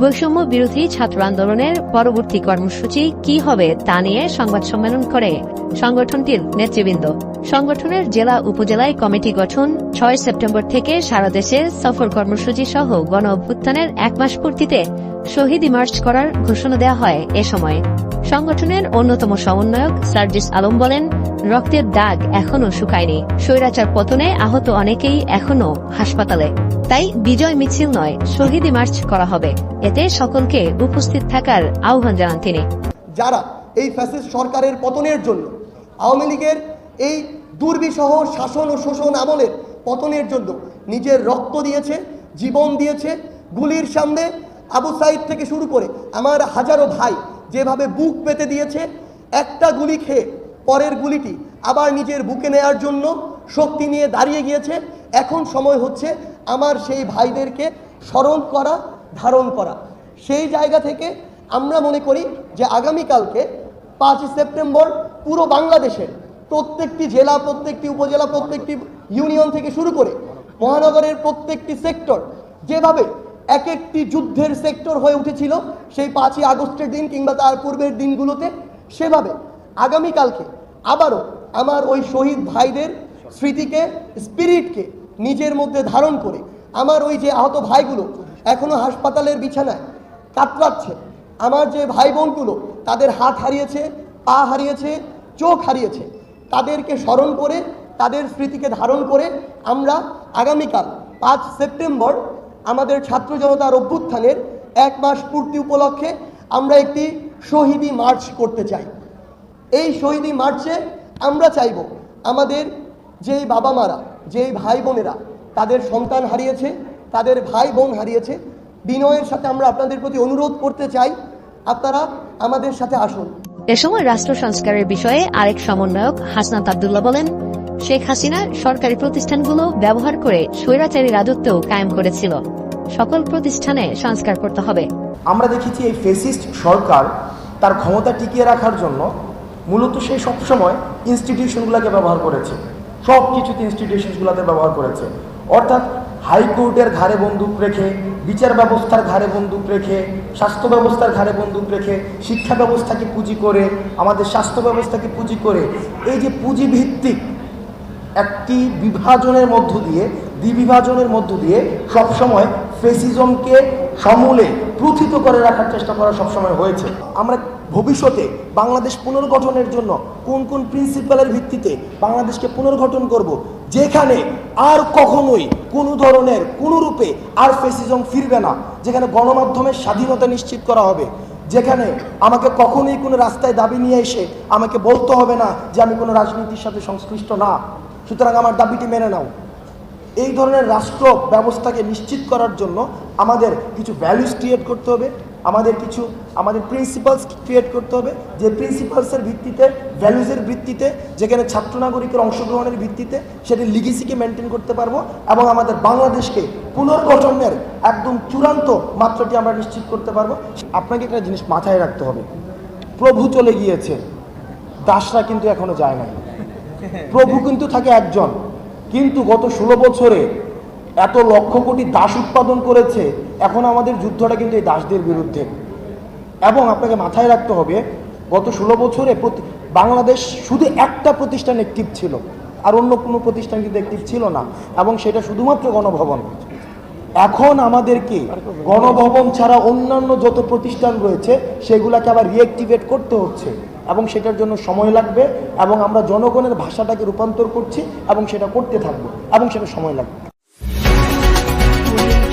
বৈষম্য বিরোধী ছাত্র আন্দোলনের পরবর্তী কর্মসূচি কি হবে তা নিয়ে সংবাদ সম্মেলন করে সংগঠনটির নেতৃবৃন্দ। সংগঠনের জেলা উপজেলায় কমিটি গঠন ছয় সেপ্টেম্বর থেকে সারা দেশে সফর কর্মসূচি সহ গণ অভ্যুত্থানের এক মাস পূর্তিতে শহীদ মার্চ করার ঘোষণা দেওয়া হয় এ সময়। সংগঠনের অন্যতম সমন্বয়ক সার্জিস আলম বলেন, রক্তের দাগ এখনও শুকায়নি। স্বৈরাচার পতনে আহত অনেকেই এখনও হাসপাতালে। তাই বিজয় মিছিল নয়, শহীদ মার্চ করা হবে। এতে সকলকে উপস্থিত থাকার আহ্বান জানান তিনি। যারা এই ফ্যাসিস্ট সরকারের পতনের জন্য আওয়ামী লীগের এই দুর্বিসহ শাসন ও শোষণ আমলের পতনের জন্য নিজের রক্ত দিয়েছে, জীবন দিয়েছে, গুলির সামনে আবু সাইদ থেকে শুরু করে আমার হাজারো ভাই যেভাবে বুক পেতে দিয়েছে, একটা গুলি খেয়ে পরের গুলিটি আবার নিজের বুকে নেয়ার জন্য শক্তি নিয়ে দাঁড়িয়ে গিয়েছে। এখন সময় হচ্ছে আমার সেই ভাইদেরকে স্মরণ করা, ধারণ করা। সেই জায়গা থেকে আমরা মনে করি যে আগামীকালকে পাঁচই সেপ্টেম্বর পুরো বাংলাদেশের প্রত্যেকটি জেলা, প্রত্যেকটি উপজেলা, প্রত্যেকটি ইউনিয়ন থেকে শুরু করে মহানগরের প্রত্যেকটি সেক্টর যেভাবে এক একটি যুদ্ধের সেক্টর হয়ে উঠেছিল, সেই পাঁচই আগস্টের দিন কিংবা তার পূর্বের দিনগুলোতে সেভাবে আগামীকালকে আবারও আমার ওই শহীদ ভাইদের স্মৃতিকে স্পিরিটকে নিজের মধ্যে ধারণ করে। আমার ওই যে আহত ভাইগুলো এখনও হাসপাতালের বিছানায় কাতরাচ্ছে। আমার যে ভাই বোনগুলো তাদের হাত হারিয়েছে, পা হারিয়েছে, চোখ হারিয়েছে। তাদেরকে স্মরণ করে, তাদের স্মৃতিকে ধারণ করে আমরা আগামীকাল পাঁচ সেপ্টেম্বর আমাদের ছাত্র জনতার অভ্যুত্থানের এক মাস পূর্তি উপলক্ষে আমরা একটি শহীদি মার্চ করতে চাই। এই শহীদি মার্চে আমরা চাইব আমাদের যেই বাবা মারা যেই ভাই বোনেরা তাদের সন্তান হারিয়েছে তাদের ভাই বোন হারিয়েছে বিনয়ের সাথে আমরা আপনাদের প্রতি অনুরোধ করতে চাই আপনারা আমাদের সাথে আসুন। এ সময় রাষ্ট্র সংস্কারের বিষয়ে আরেক সমন্বয়ক হাসনাত আবদুল্লাহ বলেন শেখ হাসিনা সরকারি প্রতিষ্ঠানগুলো ব্যবহার করে স্বৈরাচারী রাজত্ব কায়েম করেছিল। সকল প্রতিষ্ঠানে সংস্কার করতে হবে। আমরা দেখেছি এই ফেসিস্ট সরকার তার ক্ষমতা টিকিয়ে রাখার জন্য মূলত সে সবসময় ইনস্টিটিউশনগুলোকে ব্যবহার করেছে। সব কিছুতে ইনস্টিটিউশনগুলোতে ব্যবহার করেছে। অর্থাৎ হাইকোর্টের ঘাড়ে বন্দুক রেখে, বিচার ব্যবস্থার ঘাড়ে বন্দুক রেখে, স্বাস্থ্য ব্যবস্থার ঘাড়ে বন্দুক রেখে, শিক্ষা ব্যবস্থাকে পুঁজি করে, আমাদের স্বাস্থ্য ব্যবস্থাকে পুঁজি করে, এই যে পুঁজিভিত্তিক একটি বিভাজনের মধ্য দিয়ে, দ্বিবিভাজনের মধ্য দিয়ে সবসময় ফেসিজমকে সমূলে প্রথিত করে রাখার চেষ্টা করা সবসময় হয়েছে। আমরা ভবিষ্যতে বাংলাদেশ পুনর্গঠনের জন্য কোন কোন প্রিন্সিপালের ভিত্তিতে বাংলাদেশকে পুনর্গঠন করব, যেখানে আর কখনোই কোনো ধরনের, কোনো রূপে আর ফেসিজম ফিরবে না, যেখানে গণমাধ্যমের স্বাধীনতা নিশ্চিত করা হবে, যেখানে আমাকে কখনোই কোনো রাস্তায় দাবি নিয়ে এসে আমাকে বলতে হবে না যে আমি কোনো রাজনীতির সাথে সংশ্লিষ্ট না। সুতরাং আমার দাবিটি মেনে নাও। এই ধরনের রাষ্ট্র ব্যবস্থাকে নিশ্চিত করার জন্য আমাদের কিছু ভ্যালুস ক্রিয়েট করতে হবে। আমাদের কিছু, আমাদের প্রিন্সিপালস ক্রিয়েট করতে হবে। যে প্রিন্সিপালসের ভিত্তিতে ভ্যালুজের ভিত্তিতে, যেখানে ছাত্র নাগরিকের অংশগ্রহণের ভিত্তিতে, সেটি লিগেসিকে মেনটেন করতে পারব এবং আমাদের বাংলাদেশকে পুনর্গঠনের একদম চূড়ান্ত মাত্রাটি আমরা নিশ্চিত করতে পারব। আপনাকে একটা জিনিস মাথায় রাখতে হবে। প্রভু চলে গিয়েছে। দাসরা কিন্তু এখনও যায় নাই। প্রভু কিন্তু থাকে একজন। কিন্তু গত ষোলো বছরে এত লক্ষ কোটি দাস উৎপাদন করেছে, এখন আমাদের যুদ্ধটা কিন্তু এই দাসদের বিরুদ্ধে। এবং আপনাকে মাথায় রাখতে হবে, গত ষোলো বছরে বাংলাদেশ শুধু একটা প্রতিষ্ঠান অ্যাক্টিভ ছিল, আর অন্য কোনো প্রতিষ্ঠান কিন্তু অ্যাক্টিভ ছিল না, এবং সেটা শুধুমাত্র গণভবন। এখন আমাদেরকে গণভবন ছাড়া অন্যান্য যত প্রতিষ্ঠান রয়েছে, সেগুলোকে আবার রিঅ্যাক্টিভেট করতে হচ্ছে, এবং সেটার জন্য সময় লাগবে, এবং আমরা জনগণের ভাষাটাকে রূপান্তর করছি, এবং সেটা করতে থাকব, এবং সেটা সময় লাগবে। with